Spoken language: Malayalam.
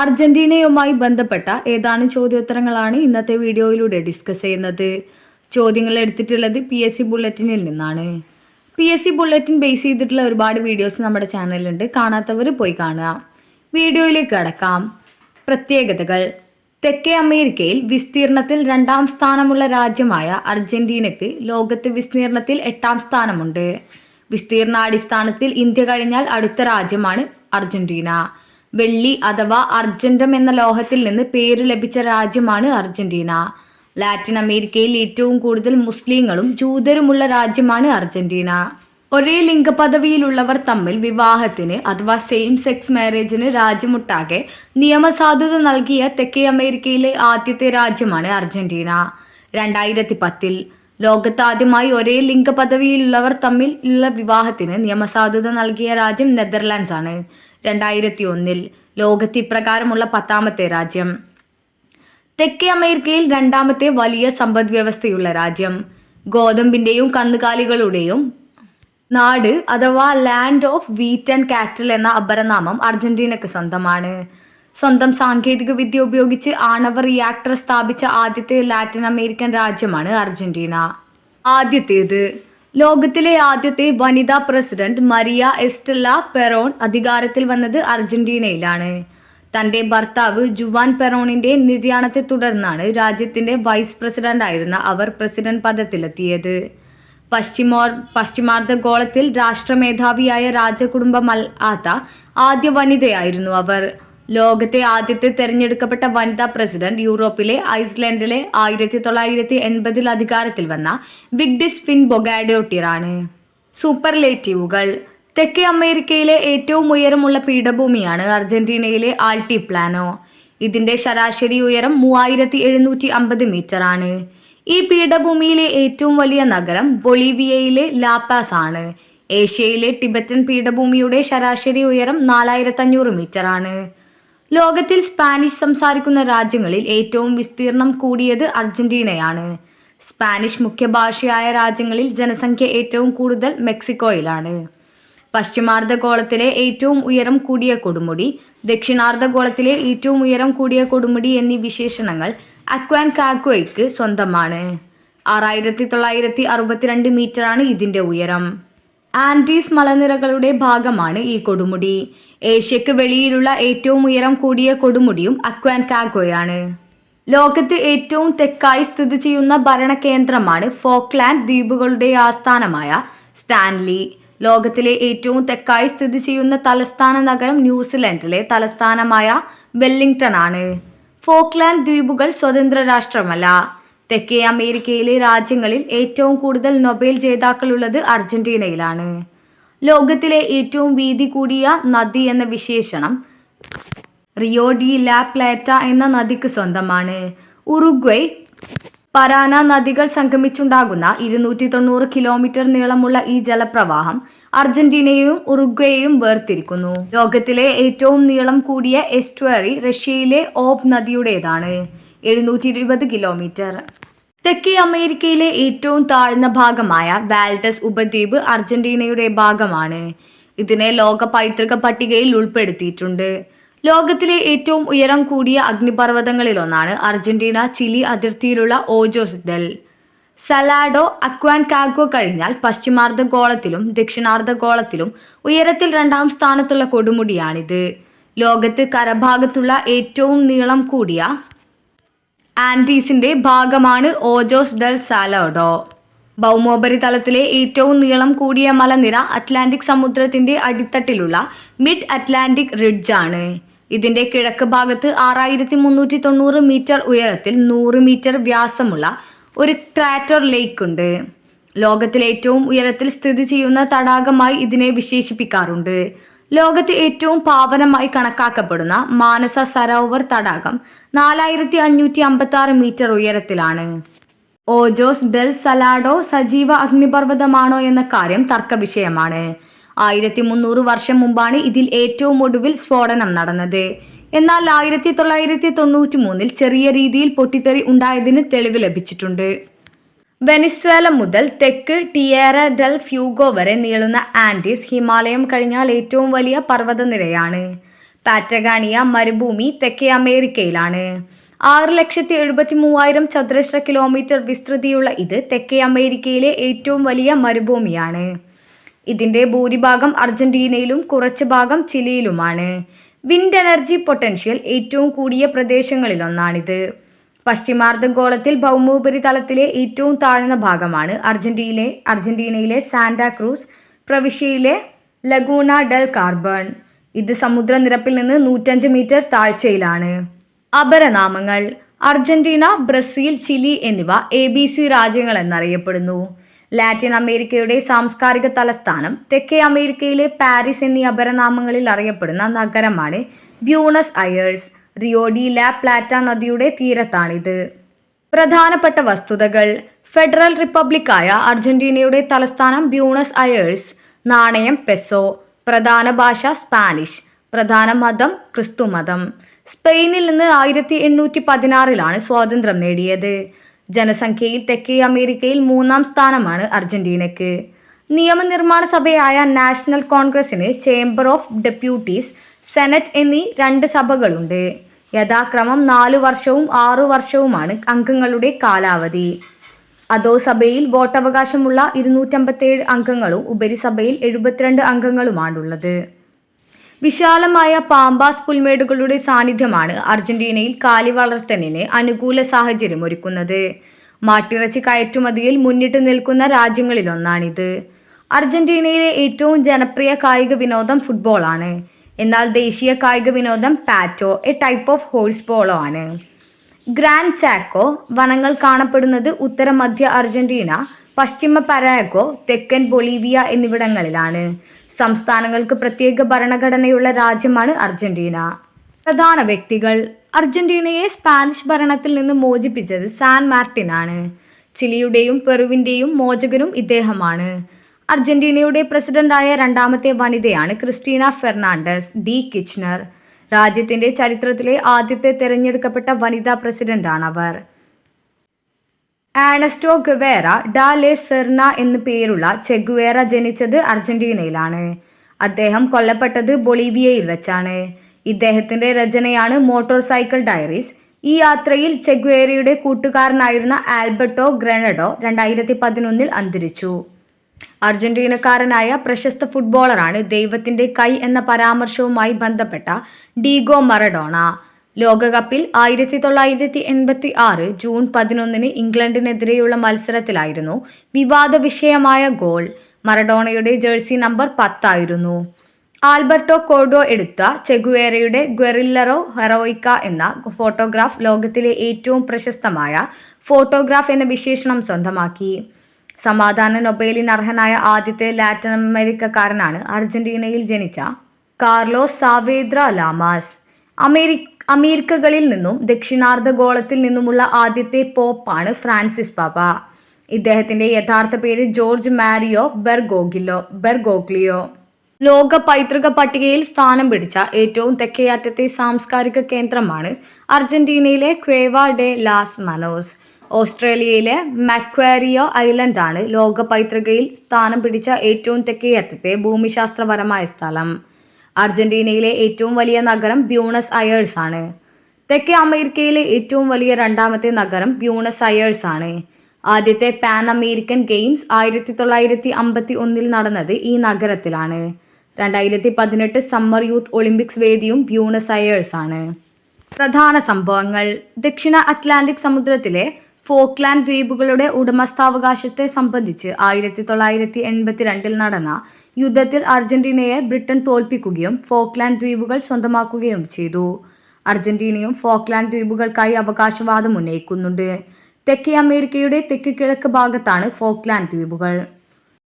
അർജന്റീനയുമായി ബന്ധപ്പെട്ട ഏതാനും ചോദ്യോത്തരങ്ങളാണ് ഇന്നത്തെ വീഡിയോയിലൂടെ ഡിസ്കസ് ചെയ്യുന്നത്. ചോദ്യങ്ങൾ എടുത്തിട്ടുള്ളത് പി എസ് സി ബുള്ളറ്റിനിൽ നിന്നാണ്. P S C bulletin base ചെയ്തിട്ടുള്ള ഒരുപാട് വീഡിയോസ് നമ്മുടെ ചാനലിലുണ്ട് കാണാത്തവർ പോയി കാണുക. വീഡിയോയിലേക്ക് കടക്കാം. പ്രത്യേകതകൾ. തെക്കേ അമേരിക്കയിൽ വിസ്തീർണത്തിൽ രണ്ടാം സ്ഥാനമുള്ള രാജ്യമായ അർജന്റീനയ്ക്ക് ലോകത്ത് വിസ്തീർണത്തിൽ എട്ടാം സ്ഥാനമുണ്ട്. വിസ്തീർണാടിസ്ഥാനത്തിൽ ഇന്ത്യ കഴിഞ്ഞാൽ അടുത്ത രാജ്യമാണ് അർജന്റീന. വെള്ളി അഥവാ അർജന്റം എന്ന ലോഹത്തിൽ നിന്ന് പേര് ലഭിച്ച രാജ്യമാണ് അർജന്റീന. ലാറ്റിൻ അമേരിക്കയിൽ ഏറ്റവും കൂടുതൽ മുസ്ലിങ്ങളും ജൂതരുമുള്ള രാജ്യമാണ് അർജന്റീന. ഒരേ ലിംഗപദവിയിലുള്ളവർ തമ്മിൽ വിവാഹത്തിന് അഥവാ സെയിം സെക്സ് മാരേജിന് രാജ്യമൊട്ടാകെ നിയമസാധുത നൽകിയ തെക്കേ അമേരിക്കയിലെ ആദ്യത്തെ രാജ്യമാണ് അർജന്റീന. രണ്ടായിരത്തി പത്തിൽ ലോകത്താദ്യമായി ഒരേ ലിംഗപദവിയിലുള്ളവർ തമ്മിൽ ഉള്ള വിവാഹത്തിന് നിയമസാധുത നൽകിയ രാജ്യം നെതർലാൻഡ്സ് ആണ്. രണ്ടായിരത്തി ഒന്നിൽ ലോകത്ത് ഇപ്രകാരമുള്ള പത്താമത്തെ രാജ്യം. തെക്കേ അമേരിക്കയിൽ രണ്ടാമത്തെ വലിയ സമ്പദ് വ്യവസ്ഥയുള്ള രാജ്യം. ഗോതമ്പിന്റെയും കന്നുകാലികളുടെയും നാട് അഥവാ land of wheat and cattle എന്ന അപരനാമം അർജന്റീനയ്ക്ക് സ്വന്തമാണ്. സ്വന്തം സാങ്കേതിക വിദ്യ ഉപയോഗിച്ച് ആണവ റിയാക്ടർ സ്ഥാപിച്ച ആദ്യത്തെ ലാറ്റിൻ അമേരിക്കൻ രാജ്യമാണ് അർജന്റീന. ആദ്യത്തേത് ലോകത്തിലെ ആദ്യത്തെ വനിതാ പ്രസിഡന്റ് മരിയ എസ്റ്റല്ല പെറോൺ അധികാരത്തിൽ വന്നത് അർജന്റീനയിലാണ്. തന്റെ ഭർത്താവ് ജുവാൻ പെറോണിന്റെ നിര്യാണത്തെ തുടർന്നാണ് രാജ്യത്തിന്റെ വൈസ് പ്രസിഡന്റ് ആയിരുന്ന അവർ പ്രസിഡന്റ് പദത്തിലെത്തിയത്. പശ്ചിമോർ പശ്ചിമാർദ്ധഗോളത്തിൽ രാഷ്ട്രമേധാവിയായ രാജകുടുംബം അല്ലാത്ത ആദ്യ വനിതയായിരുന്നു അവർ. ലോകത്തെ ആദ്യത്തെ തെരഞ്ഞെടുക്കപ്പെട്ട വനിതാ പ്രസിഡന്റ് യൂറോപ്പിലെ ഐസ്ലൻഡിലെ ആയിരത്തി തൊള്ളായിരത്തി എൺപതിൽ അധികാരത്തിൽ വന്ന വിഗ്ഡിസ് ഫിൻ ബൊഗാഡോട്ടിറാണ് സൂപ്പർലേറ്റീവുകൾ. തെക്കേ അമേരിക്കയിലെ ഏറ്റവും ഉയരമുള്ള പീഠഭൂമിയാണ് അർജന്റീനയിലെ ആൾട്ടിപ്ലാനോ. ഇതിന്റെ ശരാശരി ഉയരം മൂവായിരത്തി എഴുന്നൂറ്റി അമ്പത് മീറ്റർ ആണ്. ഈ പീഠഭൂമിയിലെ ഏറ്റവും വലിയ നഗരം ബൊളീവിയയിലെ ലാപ്പാസ് ആണ്. ഏഷ്യയിലെ ടിബറ്റൻ പീഠഭൂമിയുടെ ശരാശരി ഉയരം നാലായിരത്തി അഞ്ഞൂറ് മീറ്റർ ആണ്. ലോകത്തിൽ സ്പാനിഷ് സംസാരിക്കുന്ന രാജ്യങ്ങളിൽ ഏറ്റവും വിസ്തീർണം കൂടിയത് അർജന്റീനയാണ്. സ്പാനിഷ് മുഖ്യഭാഷയായ രാജ്യങ്ങളിൽ ജനസംഖ്യ ഏറ്റവും കൂടുതൽ മെക്സിക്കോയിലാണ്. പശ്ചിമാർദ്ധഗോളത്തിലെ ഏറ്റവും ഉയരം കൂടിയ കൊടുമുടി ദക്ഷിണാർദ്ധഗോളത്തിലെ ഏറ്റവും ഉയരം കൂടിയ കൊടുമുടി എന്നീ വിശേഷണങ്ങൾ അക്വാൻ കാക്വയ്ക്ക് സ്വന്തമാണ്. ആറായിരത്തി തൊള്ളായിരത്തി അറുപത്തിരണ്ട് മീറ്ററാണ് ഇതിന്റെ ഉയരം. ആൻഡീസ് മലനിരകളുടെ ഭാഗമാണ് ഈ കൊടുമുടി. ഏഷ്യക്ക് വെളിയിലുള്ള ഏറ്റവും ഉയരം കൂടിയ കൊടുമുടിയും അക്വാൻ കാഗോയാണ് ലോകത്ത് ഏറ്റവും തെക്കായി സ്ഥിതി ചെയ്യുന്ന ഭരണകേന്ദ്രമാണ് ഫോക്ലാൻഡ് ദ്വീപുകളുടെ ആസ്ഥാനമായ സ്റ്റാൻലി. ലോകത്തിലെ ഏറ്റവും തെക്കായി സ്ഥിതി ചെയ്യുന്ന തലസ്ഥാന നഗരം ന്യൂസിലൻഡിലെ തലസ്ഥാനമായ വെല്ലിംഗ്ടൺ ആണ് ഫോക്ലാൻഡ് ദ്വീപുകൾ സ്വതന്ത്ര രാഷ്ട്രമല്ല. തെക്കേ അമേരിക്കയിലെ രാജ്യങ്ങളിൽ ഏറ്റവും കൂടുതൽ നൊബേൽ ജേതാക്കളുള്ളത് അർജന്റീനയിലാണ്. ലോകത്തിലെ ഏറ്റവും വീതി കൂടിയ നദി എന്ന വിശേഷണം റിയോ ഡി ലാ പ്ലേറ്റ എന്ന നദിക്ക് സ്വന്തമാണ്. ഉറുഗ്വൈ പരാന നദികൾ സംഗമിച്ചുണ്ടാകുന്ന ഇരുന്നൂറ്റി തൊണ്ണൂറ് കിലോമീറ്റർ നീളമുള്ള ഈ ജലപ്രവാഹം അർജന്റീനയെയും ഉറുഗ്വയെയും വേർതിരിക്കുന്നു. ലോകത്തിലെ ഏറ്റവും നീളം കൂടിയ എസ്റ്റുവറി റഷ്യയിലെ ഓബ് നദിയുടേതാണ്. എഴുന്നൂറ്റി ഇരുപത് കിലോമീറ്റർ. തെക്കേ അമേരിക്കയിലെ ഏറ്റവും താഴ്ന്ന ഭാഗമായ വാൽഡസ് ഉപദ്വീപ് അർജന്റീനയുടെ ഭാഗമാണ്. ഇതിനെ ലോക പൈതൃക പട്ടികയിൽ ഉൾപ്പെടുത്തിയിട്ടുണ്ട്. ലോകത്തിലെ ഏറ്റവും ഉയരം കൂടിയ അഗ്നിപർവതങ്ങളിലൊന്നാണ് അർജന്റീന ചിലി അതിർത്തിയിലുള്ള ഓജോസ് ഡെൽ സലാഡോ അക്വാൻ കാഗോ കഴിഞ്ഞാൽ പശ്ചിമാർദ്ധഗോളത്തിലും ദക്ഷിണാർദ്ധഗോളത്തിലും ഉയരത്തിൽ രണ്ടാം സ്ഥാനത്തുള്ള കൊടുമുടിയാണിത്. ലോകത്ത് കരഭാഗത്തുള്ള ഏറ്റവും നീളം കൂടിയ ആൻഡീസിന്റെ ഭാഗമാണ് ഓജോസ് ഡെൽ സാലോഡോ. ഭൗമോപരിതലത്തിലെ ഏറ്റവും നീളം കൂടിയ മലനിര അറ്റ്ലാന്റിക് സമുദ്രത്തിന്റെ അടിത്തട്ടിലുള്ള മിഡ് അറ്റ്ലാന്റിക് റിഡ്ജ് ആണ്. ഇതിന്റെ കിഴക്ക് ഭാഗത്ത് ആറായിരത്തി മുന്നൂറ്റി തൊണ്ണൂറ് മീറ്റർ ഉയരത്തിൽ നൂറ് മീറ്റർ വ്യാസമുള്ള ഒരു ക്രാറ്റർ ലേക്ക് ഉണ്ട്. ലോകത്തിലെ ഏറ്റവും ഉയരത്തിൽ സ്ഥിതി ചെയ്യുന്ന തടാകമായി ഇതിനെ വിശേഷിപ്പിക്കാറുണ്ട്. ലോകത്ത് ഏറ്റവും പാവനമായി കണക്കാക്കപ്പെടുന്ന മാനസ സരോവർ തടാകം നാലായിരത്തി അഞ്ഞൂറ്റി അമ്പത്തി ആറ് മീറ്റർ ഉയരത്തിലാണ്. ഓജോസ് ഡെൽ സലാഡോ സജീവ അഗ്നിപർവതമാണോ എന്ന കാര്യം തർക്കവിഷയമാണ്. ആയിരത്തി മുന്നൂറ് വർഷം മുമ്പാണ് ഇതിൽ ഏറ്റവും ഒടുവിൽ സ്ഫോടനം നടന്നത്. എന്നാൽ ആയിരത്തി തൊള്ളായിരത്തി തൊണ്ണൂറ്റി മൂന്നിൽ ചെറിയ രീതിയിൽ പൊട്ടിത്തെറി ഉണ്ടായതിന് തെളിവ് ലഭിച്ചിട്ടുണ്ട്. വെനിസ്വേല മുതൽ തെക്ക് ടിയേറ ഡൽ ഫ്യൂഗോ വരെ നീളുന്ന ആൻഡീസ് ഹിമാലയം കഴിഞ്ഞാൽ ഏറ്റവും വലിയ പർവതനിരയാണ്. പാറ്റഗാണിയ മരുഭൂമി തെക്കേ അമേരിക്കയിലാണ്. ആറ് ലക്ഷത്തി എഴുപത്തി മൂവായിരം ചതുരശ്ര കിലോമീറ്റർ വിസ്തൃതിയുള്ള ഇത് തെക്കേ അമേരിക്കയിലെ ഏറ്റവും വലിയ മരുഭൂമിയാണ്. ഇതിന്റെ ഭൂരിഭാഗം അർജന്റീനയിലും കുറച്ച് ഭാഗം ചിലിയിലുമാണ്. വിൻഡ് എനർജി പൊട്ടൻഷ്യൽ ഏറ്റവും കൂടിയ പ്രദേശങ്ങളിലൊന്നാണിത്. പശ്ചിമാർദ്ധഗോളത്തിൽ ഭൗമോപരിതലത്തിലെ ഏറ്റവും താഴ്ന്ന ഭാഗമാണ് അർജന്റീനയിലെ അർജന്റീനയിലെ സാന്റാക്രൂസ് പ്രവിശ്യയിലെ ലഗൂണ ഡെൽ കാർബൺ. ഇത് സമുദ്രനിരപ്പിൽ നിന്ന് നൂറ്റഞ്ച് മീറ്റർ താഴ്ചയിലാണ്. അപരനാമങ്ങൾ അർജന്റീന ബ്രസീൽ ചിലി എന്നിവ എ ബി സി രാജ്യങ്ങൾ എന്നറിയപ്പെടുന്നു. ലാറ്റിൻ അമേരിക്കയുടെ സാംസ്കാരിക തലസ്ഥാനം തെക്കേ അമേരിക്കയിലെ പാരീസ് എന്നീ അപരനാമങ്ങളിൽ അറിയപ്പെടുന്ന നഗരമാണ് Buenos Aires. Rio de la Plata നദിയുടെ തീരത്താണിത്. പ്രധാനപ്പെട്ട വസ്തുതകൾ ഫെഡറൽ റിപ്പബ്ലിക്കായ അർജന്റീനയുടെ തലസ്ഥാനം ബ്യൂണസ് അയേഴ്സ് നാണയം പെസോ പ്രധാന ഭാഷ സ്പാനിഷ് പ്രധാന മതം ക്രിസ്തുമതം. സ്പെയിനിൽ നിന്ന് ആയിരത്തി എണ്ണൂറ്റി പതിനാറിലാണ് സ്വാതന്ത്ര്യം നേടിയത്. ജനസംഖ്യയിൽ തെക്കേ അമേരിക്കയിൽ മൂന്നാം സ്ഥാനമാണ് അർജന്റീനയ്ക്ക് നിയമനിർമ്മാണ സഭയായ നാഷണൽ കോൺഗ്രസിന് ചേംബർ ഓഫ് ഡെപ്യൂട്ടീസ് സെനറ്റ് എന്നീ രണ്ട് സഭകളുണ്ട്. യഥാക്രമം നാലു വർഷവും ആറു വർഷവുമാണ് അംഗങ്ങളുടെ കാലാവധി. അതോ സഭയിൽ വോട്ടവകാശമുള്ള ഇരുന്നൂറ്റമ്പത്തേഴ് അംഗങ്ങളും ഉപരിസഭയിൽ എഴുപത്തിരണ്ട് അംഗങ്ങളുമാണുള്ളത്. വിശാലമായ പാമ്പാസ് പുൽമേടുകളുടെ സാന്നിധ്യമാണ് അർജന്റീനയിൽ കാലി വളർത്തലിന് അനുകൂല സാഹചര്യം ഒരുക്കുന്നത്. മാട്ടിറച്ചി കയറ്റുമതിയിൽ മുന്നിട്ട് നിൽക്കുന്ന രാജ്യങ്ങളിലൊന്നാണിത്. അർജന്റീനയിലെ ഏറ്റവും ജനപ്രിയ കായിക വിനോദം ഫുട്ബോളാണ്. എന്നാൽ ദേശീയ കായിക വിനോദം pato a type of horse polo ആണ്. ഗ്രാൻഡ് ചാക്കോ വനങ്ങൾ കാണപ്പെടുന്നത് ഉത്തര മധ്യ അർജന്റീന പശ്ചിമ പരാഗോ തെക്കൻ ബൊളീവിയ എന്നിവിടങ്ങളിലാണ്. സംസ്ഥാനങ്ങൾക്ക് പ്രത്യേക ഭരണഘടനയുള്ള രാജ്യമാണ് അർജന്റീന. പ്രധാന വ്യക്തികൾ. അർജന്റീനയെ സ്പാനിഷ് ഭരണത്തിൽ നിന്ന് മോചിപ്പിച്ചത് സാൻ മാർട്ടിനാണ് ചിലിയുടെയും പെറുവിന്റെയും മോചകനും ഇദ്ദേഹമാണ്. അർജന്റീനയുടെ പ്രസിഡന്റായ രണ്ടാമത്തെ വനിതയാണ് ക്രിസ്റ്റീന ഫെർണാണ്ടസ് ഡി കിച്ച്നർ. രാജ്യത്തിന്റെ ചരിത്രത്തിലെ ആദ്യത്തെ തിരഞ്ഞെടുക്കപ്പെട്ട വനിതാ പ്രസിഡന്റാണ് അവർ ആണസ്റ്റോ ഗവേറ ഡാ ലെ സെർന എന്നു പേരുള്ള ചെഗുവേറ ജനിച്ചത് അർജന്റീനയിലാണ്. അദ്ദേഹം കൊല്ലപ്പെട്ടത് ബൊളീവിയയിൽ വെച്ചാണ്. ഇദ്ദേഹത്തിന്റെ രചനയാണ് മോട്ടോർ സൈക്കിൾ ഡയറീസ്. ഈ യാത്രയിൽ ചെഗ്വേരയുടെ കൂട്ടുകാരനായിരുന്ന ആൽബർട്ടോ ഗ്രനഡോ രണ്ടായിരത്തി പതിനൊന്നിൽ അന്തരിച്ചു. അർജന്റീനക്കാരനായ പ്രശസ്ത ഫുട്ബോളറാണ് ദൈവത്തിന്റെ കൈ എന്ന പരാമർശവുമായി ബന്ധപ്പെട്ട ഡീഗോ മറഡോണ. ലോകകപ്പിൽ ആയിരത്തി തൊള്ളായിരത്തി എൺപത്തി ആറ് ജൂൺ പതിനൊന്നിന് ഇംഗ്ലണ്ടിനെതിരെയുള്ള മത്സരത്തിലായിരുന്നു വിവാദ വിഷയമായ ഗോൾ. മറഡോണയുടെ ജേഴ്സി നമ്പർ പത്തായിരുന്നു. ആൽബർട്ടോ കോഡോ എടുത്ത ചെഗുവേരയുടെ ഗ്വെറില്ലറോ ഹെറോയിക്ക എന്ന ഫോട്ടോഗ്രാഫ് ലോകത്തിലെ ഏറ്റവും പ്രശസ്തമായ ഫോട്ടോഗ്രാഫ് എന്ന വിശേഷണം സ്വന്തമാക്കി. സമാധാന നൊബേലിന് അർഹനായ ആദ്യത്തെ ലാറ്റിൻ അമേരിക്കക്കാരനാണ് അർജന്റീനയിൽ ജനിച്ച കാർലോസ് സാവേദ്ര ലാമാസ്. അമേരി അമേരിക്കകളിൽ നിന്നും ദക്ഷിണാർദ്ധ ഗോളത്തിൽ നിന്നുമുള്ള ആദ്യത്തെ പോപ്പാണ് ഫ്രാൻസിസ് പാപ്പ. ഇദ്ദേഹത്തിന്റെ യഥാർത്ഥ പേര് ജോർജ് മാരിയോ ബെർഗോഗിലോ ബെർഗോഗ്ലിയോ. ലോക പൈതൃക പട്ടികയിൽ സ്ഥാനം പിടിച്ച ഏറ്റവും തെക്കേയറ്റത്തെ സാംസ്കാരിക കേന്ദ്രമാണ് അർജന്റീനയിലെ ക്വേവ ഡെ ലാസ് മനോസ്. ഓസ്ട്രേലിയയിലെ മക്വാരിയോ ഐലൻഡ് ആണ് ലോക പൈതൃകയിൽ സ്ഥാനം പിടിച്ച ഏറ്റവും തെക്കേ അറ്റത്തെ ഭൂമിശാസ്ത്രപരമായ സ്ഥലം. അർജന്റീനയിലെ ഏറ്റവും വലിയ നഗരം ബ്യൂണസ് അയേഴ്സ് ആണ് തെക്കേ അമേരിക്കയിലെ ഏറ്റവും വലിയ രണ്ടാമത്തെ നഗരം ബ്യൂണസ് അയേഴ്സ് ആണ് ആദ്യത്തെ പാൻ അമേരിക്കൻ ഗെയിംസ് ആയിരത്തി തൊള്ളായിരത്തി അമ്പത്തി ഒന്നിൽ നടന്നത് ഈ നഗരത്തിലാണ്. രണ്ടായിരത്തി പതിനെട്ട് സമ്മർ യൂത്ത് ഒളിമ്പിക്സ് വേദിയും ബ്യൂണസ് അയേഴ്സ് ആണ് പ്രധാന സംഭവങ്ങൾ. ദക്ഷിണ അറ്റ്ലാന്റിക് സമുദ്രത്തിലെ ഫോക്ലാൻഡ് ദ്വീപുകളുടെ ഉടമസ്ഥാവകാശത്തെ സംബന്ധിച്ച് ആയിരത്തി തൊള്ളായിരത്തി എൺപത്തിരണ്ടിൽ നടന്ന യുദ്ധത്തിൽ അർജന്റീനയെ ബ്രിട്ടൻ തോൽപ്പിക്കുകയും ഫോക്ലാൻഡ് ദ്വീപുകൾ സ്വന്തമാക്കുകയും ചെയ്തു. അർജന്റീനയും ഫോക്ലാൻഡ് ദ്വീപുകൾക്കായി അവകാശവാദം ഉന്നയിക്കുന്നുണ്ട്. തെക്കേ അമേരിക്കയുടെ തെക്ക് കിഴക്ക് ഭാഗത്താണ് ഫോക്ലാൻഡ് ദ്വീപുകൾ.